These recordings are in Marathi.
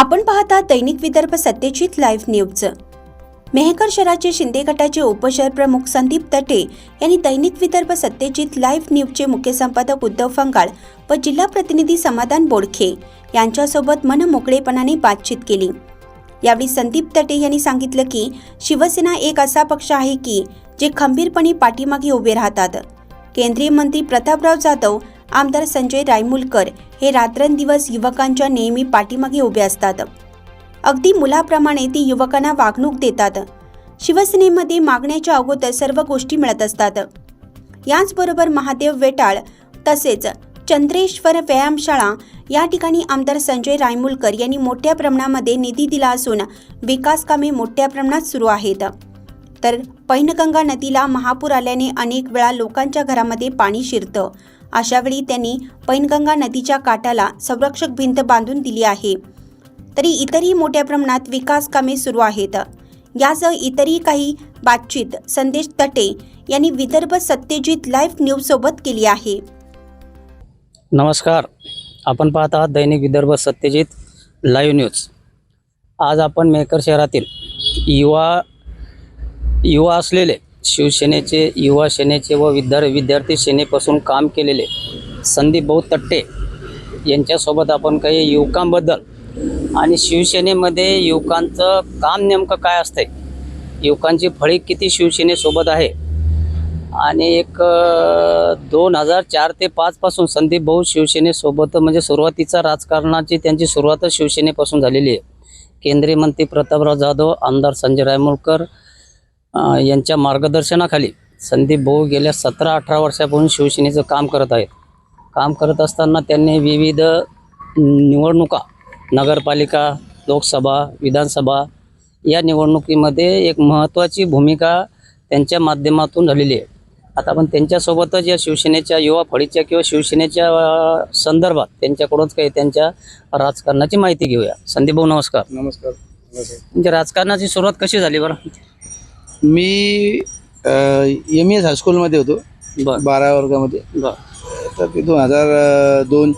आपण पाहता दैनिक विदर्भ सत्यजित लाईव्ह न्यूज मेहकर शहराचे शिंदे गटाचे उपशहर प्रमुख संदीप तटे यांनी दैनिक विदर्भ सत्यजित लाईव्ह न्यूजचे मुख्य संपादक उद्धव फंगाळ व जिल्हा प्रतिनिधी समाधान बोडखे यांच्यासोबत मनमोकळेपणाने बातचीत केली. यावेळी संदीप तटे यांनी सांगितलं की शिवसेना एक असा पक्ष आहे की जे खंबीरपणे पाठीमागे उभे राहतात. केंद्रीय मंत्री प्रतापराव जाधव आमदार संजय रायमुलकर हे रात्रंदिवस युवकांच्या नेहमी पाठीमागे उभे असतात. अगदी मुलाप्रमाणे ती युवकांना वागणूक देतात. शिवसेनेमध्ये मागण्याच्या अगोदर सर्व गोष्टी मिळत असतात. याचबरोबर महादेव वेटाळ तसेच चंद्रेश्वर व्यायामशाळा या ठिकाणी आमदार संजय रायमुलकर यांनी मोठ्या प्रमाणामध्ये निधी दिला असून विकास कामे मोठ्या प्रमाणात सुरू आहेत. तर पैनगंगा नदीला महापूर आल्याने अनेक वेळा लोकांच्या घरामध्ये पाणी शिरतं. अशावेळी त्यांनी पैनगंगा नदीच्या काठाला संरक्षक भिंत बांधून दिली आहे. तरी इतरही मोठ्या प्रमाणात विकास कामे सुरू आहेत. यासह इतरही काही बातचीत संदेश तटे यांनी विदर्भ सत्यजित लाईव्ह न्यूज सोबत केली आहे. नमस्कार. आपण पाहत आहात दैनिक विदर्भ सत्यजित लाईव्ह न्यूज. आज आपण मेकर शहरातील युवा युवा असलेले शिवसेनेचे युवा सेनेचे व विद्यार विद्यार्थी सेनेपासून काम केलेले संदीप भाऊ तट्टे यांच्यासोबत आपण काही युवकांबद्दल आणि शिवसेनेमध्ये युवकांचं काम नेमकं काय असतंय? युवकांची फळी किती शिवसेनेसोबत आहे? आणि एक दोन हजार चार ते पाचपासून संदीप भाऊ शिवसेनेसोबत म्हणजे सुरुवातीचा राजकारणाची त्यांची सुरुवातच शिवसेनेपासून झालेली आहे. केंद्रीय मंत्री प्रतापराव जाधव आमदार संजय रायमुळकर यांच्या मार्गदर्शनाखाली संदीप भाऊ गेल्या सतरा अठरा वर्षापासून शिवसेनेचं काम करत आहेत. काम करत असताना त्यांनी विविध निवडणुका नगरपालिका लोकसभा विधानसभा या निवडणुकीमध्ये एक महत्त्वाची भूमिका त्यांच्या माध्यमातून झालेली आहे. आता आपण त्यांच्यासोबतच या शिवसेनेच्या युवा फळीच्या किंवा शिवसेनेच्या संदर्भात त्यांच्याकडूनच काही त्यांच्या राजकारणाची माहिती घेऊया. संदीप भाऊ नमस्कार. नमस्कार. म्हणजे राजकारणाची सुरुवात कशी झाली बरं? मी एम एस हायस्कूलमध्ये होतो बरं. वर्गामध्ये. तर ते दोन हजार दोन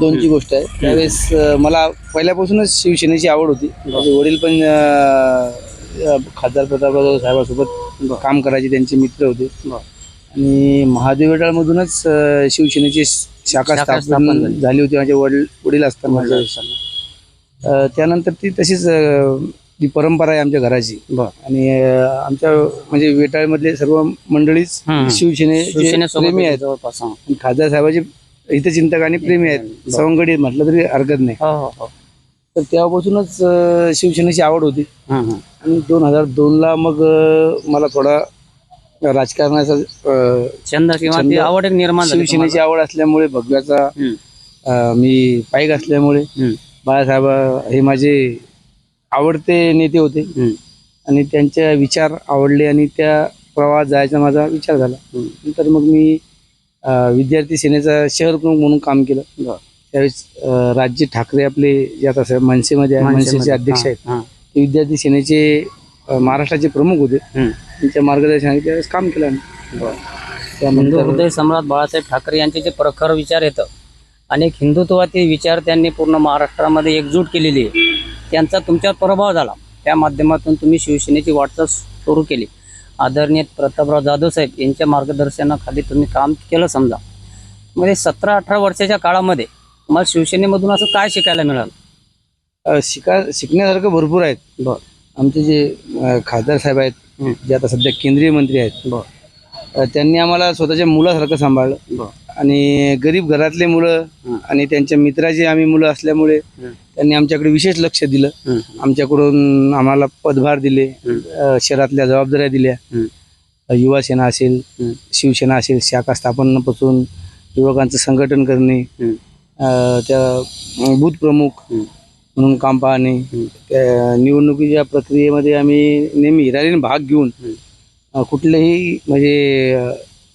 दोनची गोष्ट आहे. त्यावेळेस मला पहिल्यापासूनच शिवसेनेची आवड होती. माझे वडील पण खासदार प्रतापराव साहेबांसोबत काम करायचे त्यांचे मित्र होते. आणि महादेव वेटाळमधूनच अ, शिवसेनेची शाखा स्थापन झाली. होती. माझे वडील वडील असताना माझ्या त्यानंतर ती तशीच ती परंपरा आहे आमच्या घराची. आणि आमच्या म्हणजे वेटाळमधले सर्व मंडळीच प्रेमी आहेत. जवळपास खासदार साहेबाचे हितचिंतक आणि प्रेमी आहेत. सवंगडी म्हटलं तरी हरकत नाही. हो हो हो. तर तेव्हापासूनच शिवसेनेची आवड होती. हं, हं. आणि दोन हजार दोनला मग अ, मला थोडा राजकारणाचा छंद किंवा आवड निर्माण शिवसेनेची आवड असल्यामुळे भगव्याचा मी पाईक असल्यामुळे बाळासाहेब हे माझे आवडते नेते होते. आणि त्यांचे विचार आवडले आणि त्या प्रवाहात जायचा माझा विचार झाला. नंतर मग मी विद्यार्थी सेनेचा शहर प्रमुख म्हणून काम केलं. त्यावेळेस राज्य ठाकरे आपले जे आता मनसेमध्ये मनसेचे. अध्यक्ष आहेत. ते विद्यार्थी सेनेचे महाराष्ट्राचे प्रमुख होते. त्यांच्या मार्गदर्शनाने त्यावेळेस काम केलं त्यानंतर हृदय सम्राट बाळासाहेब ठाकरे यांचे जे प्रखर विचार येतं अनेक हिंदुत्वाचे विचार त्यांनी पूर्ण महाराष्ट्रामध्ये एकजूट केलेली आहे त्यांचा तुमच्यावर प्रभाव झाला. त्या माध्यमातून तुम्ही शिवसेनेची वाटचाल सुरू केली. आदरणीय प्रतापराव जाधव साहेब यांच्या मार्गदर्शनाखाली तुम्ही काम केलं समजा. म्हणजे सतरा अठरा वर्षाच्या काळामध्ये तुम्हाला शिवसेनेमधून असं काय शिकायला मिळालं? शिका शिकण्यासारखं भरपूर आहेत. बरं. आमचे जे खासदार साहेब आहेत. जे आता सध्या केंद्रीय मंत्री आहेत. बरं. त्यांनी आम्हाला स्वतःच्या मुलासारखं सांभाळलं. बरं. आणि गरीब घरातले मुलं. आणि त्यांच्या मित्राचे आम्ही मुलं असल्यामुळे. त्यांनी आमच्याकडे विशेष लक्ष दिलं. आमच्याकडून आम्हाला पदभार दिले शहरातल्या जबाबदाऱ्या दिल्या. युवा सेना असेल शिवसेना असेल शाखा स्थापनापासून युवकांचं संघटन करणे त्या बूथ प्रमुख म्हणून काम पाहणे. त्या निवडणुकीच्या प्रक्रियेमध्ये आम्ही नेहमी हिरारीने भाग घेऊन कुठलेही म्हणजे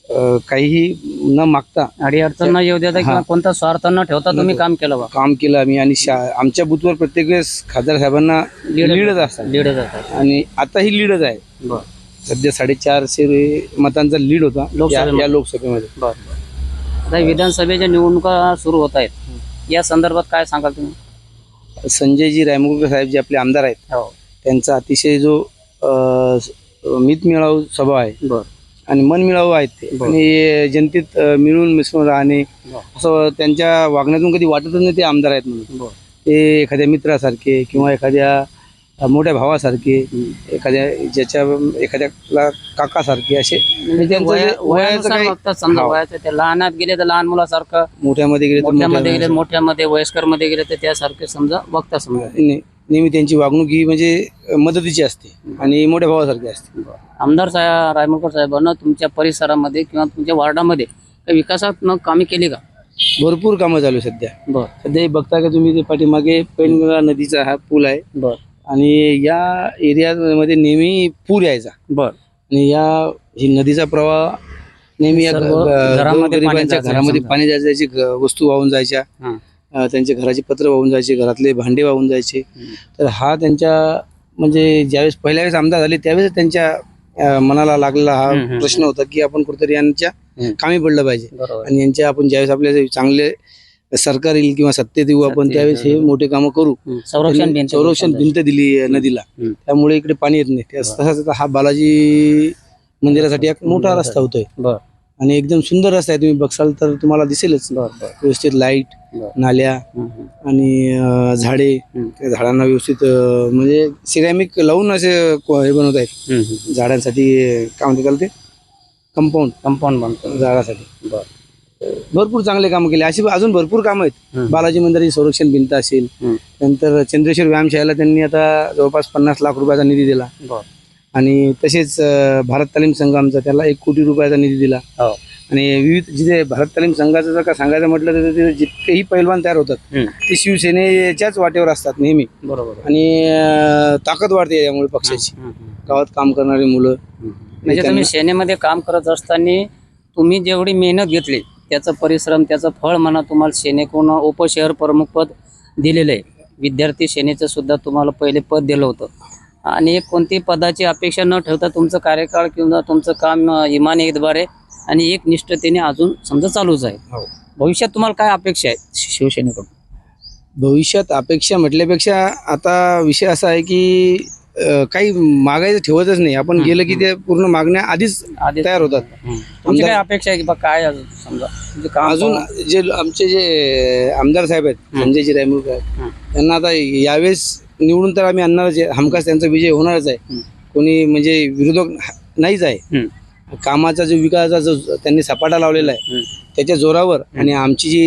अ, काहीही न मागता अडी अडचण न येऊ देता किंवा. कोणता स्वार्थ न ठेवता तुम्ही काम केलं बा. काम केलं आम्ही आणि शा आमच्या बूथवर प्रत्येक वेळेस खासदार साहेबांना लीडच असतात. लीड जातात आणि आताही लीडच आहे. बरं. सध्या साडेचारशे मतांचा लीड होता या- लोकसभेमध्ये. या लोकसभेमध्ये. बरं आता विधानसभेच्या निवडणुका सुरू होत आहेत. या संदर्भात काय सांगाल तुम्ही? संजयजी रायमुरकर साहेब जे आपले आमदार आहेत हो. त्यांचा अतिशय जो मितमिळावू स्वभाव आहे. बर. आणि मनमिळावू आहेत ते. आणि जनतेत मिळून मिसळून राहणे. असं त्यांच्या वागण्यातून कधी वाटतच नाही ते आमदार आहेत म्हणून. ते एखाद्या मित्रासारखे किंवा एखाद्या मोठ्या भावासारखे एखाद्या ज्याच्या एखाद्या काकासारखे असे म्हणजे वयाचं लहानात गेले तर लहान मुलासारखं मोठ्यामध्ये गेले तर मोठ्यामध्ये गेले मोठ्या- मोठ्यामध्ये वयस्करमध्ये गेले तर त्यासारखे समजा बघता समजा. नेहमी त्यांची वागणूक ही म्हणजे मदतीची असते आणि मोठ्या भावासारखी असते. आमदार साहेब रायमुरकर साहेबांना तुमच्या परिसरामध्ये किंवा तुमच्या वार्डामध्ये काही विकासात्मक कामे केली का? भरपूर कामं चालू आहे सध्या. बर. सध्या हे बघता का तुम्ही ते पाठीमागे पैनगंगा नदीचा हा पूल आहे. बर. आणि या एरियामध्ये नेहमी पूर यायचा. बर. आणि या ही नदीचा प्रवाह नेहमी या सर्व घरामध्ये पाणी गरिबांच्या जायचं घरामध्ये समजा. पाणी जायचं त्याची ग- वस्तू वाहून जायच्या. हां. अं, त्यांचे घराचे पत्र वाहून जायचे घरातले भांडे वाहून जायचे. तर हा त्यांच्या म्हणजे ज्यावेळेस पहिल्या वेळेस आमदार झाले त्यावेळेस त्यांच्या मनाला लागलेला हा. प्रश्न होता की आपण कुठेतरी यांच्या. कामी पडलं पाहिजे. आणि यांच्या आपण ज्यावेळेस आपले चांगले सरकार येईल किंवा सत्तेत येऊ आपण त्यावेळेस हे. मोठे कामं करू. संरक्षण संरक्षण भिंत दिली नदीला. त्यामुळे इकडे पाणी येत नाही. तसाच हा बालाजी मंदिरासाठी एक मोठा रस्ता होतोय. आणि एकदम सुंदर रस्ता आहे. तुम्ही बघसाल तर तुम्हाला दिसेलच. व्यवस्थित लाइट नाल्या. आणि झाडे. त्या झाडांना व्यवस्थित म्हणजे सिरॅमिक लावून असे हे बनवत आहेत. झाडांसाठी काय म्हणते त्याला ते? कंपाऊंड. कंपाऊंड बनतो झाडासाठी. भरपूर चांगले कामं केले. अशी अजून भरपूर कामं आहेत. बालाजी मंदिराची संरक्षण भिंत असेल. नंतर चंद्रेश्वर व्यायामशाळेला त्यांनी आता जवळपास पन्नास लाख रुपयाचा निधी दिला. आणि तसेच भारत तालीम संघ आमचा त्याला एक कोटी रुपयाचा निधी दिला. हो. आणि विविध जिथे भारत तालीम संघाचं जर का सांगायचं म्हटलं तर तिथे जितकेही पैलवान तयार होतात. ते शिवसेनेच्याच वाटेवर असतात नेहमी. बरोबर. आणि अं, ताकद वाढते यामुळे पक्षाची. गावात काम करणारी मुलं म्हणजे तुम्ही सेनेमध्ये काम करत असताना तुम्ही जेवढी मेहनत घेतली त्याचं परिश्रम त्याचं फळ म्हणा तुम्हाला सेनेकडून उपशहर प्रमुख पद दिलेलं आहे. विद्यार्थी सेनेचं सुद्धा तुम्हाला पहिले पद दिलं होतं. आणि कोणती पदाची अपेक्षा न ठेवता तुमचं कार्यकाळ किंवा तुमचं काम अं, इमानीद्वारे आणि एक निष्ठतेने अजून समजा चालूच आहे. हो. भविष्यात तुम्हाला काय अपेक्षा आहे शिवसेनेकडून? भविष्यात अपेक्षा म्हटल्यापेक्षा आता विषय असा आहे की अं, काही मागायचं ठेवतच नाही. आपण गेलं की ते पूर्ण मागण्या आधीच आधी तयार होतात. तुमची काय अपेक्षा आहे की बा काय अजून समजा? म्हणजे काम अजून जे आमचे जे आमदार साहेब आहेत संजयजी आहेत हं. त्यांना आता यावेळेस निवडून तर आम्ही आणणारच आहे. हमखास त्यांचा विजय होणारच आहे. हं. कोणी म्हणजे विरोधक नाहीच आहे. कामाचा जो विकासाचा जो त्यांनी सपाटा लावलेला आहे. त्याच्या जोरावर आणि आमची जी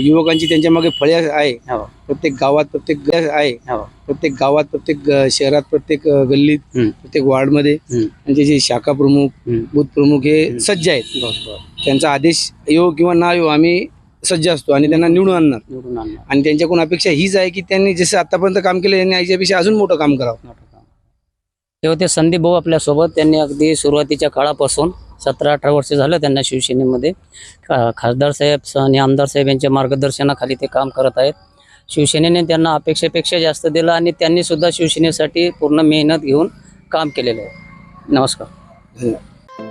युवकांची त्यांच्या मागे फळे आहे हो. प्रत्येक गावात प्रत्येक आहे हो. प्रत्येक गावात प्रत्येक शहरात प्रत्येक गल्लीत. प्रत्येक वार्डमध्ये. त्यांचे जे शाखा प्रमुख. बूथ प्रमुख हे सज्ज आहेत. त्यांचा आदेश येऊ किंवा ना येऊ आम्ही सज्ज असतो आणि त्यांना निवडून आणणार. निवडून आणणार. आणि त्यांच्याकडून अपेक्षा हीच आहे की त्यांनी जसं आतापर्यंत काम केलं त्यांनी याच्यापेक्षा अजून मोठं काम करावं. तेव्हा ते होते संदीप भाऊ आपल्यासोबत त्यांनी अगदी सुरुवातीच्या काळापासून सतरा अठरा वर्ष झालं त्यांना शिवसेनेमध्ये. खासदार साहेब आणि आमदार साहेब यांच्या मार्गदर्शनाखाली ते काम करत आहेत. शिवसेनेने त्यांना अपेक्षेपेक्षा जास्त दिलं आणि त्यांनीसुद्धा शिवसेनेसाठी पूर्ण मेहनत घेऊन काम केलेलं आहे. नमस्कार. धन्यवाद.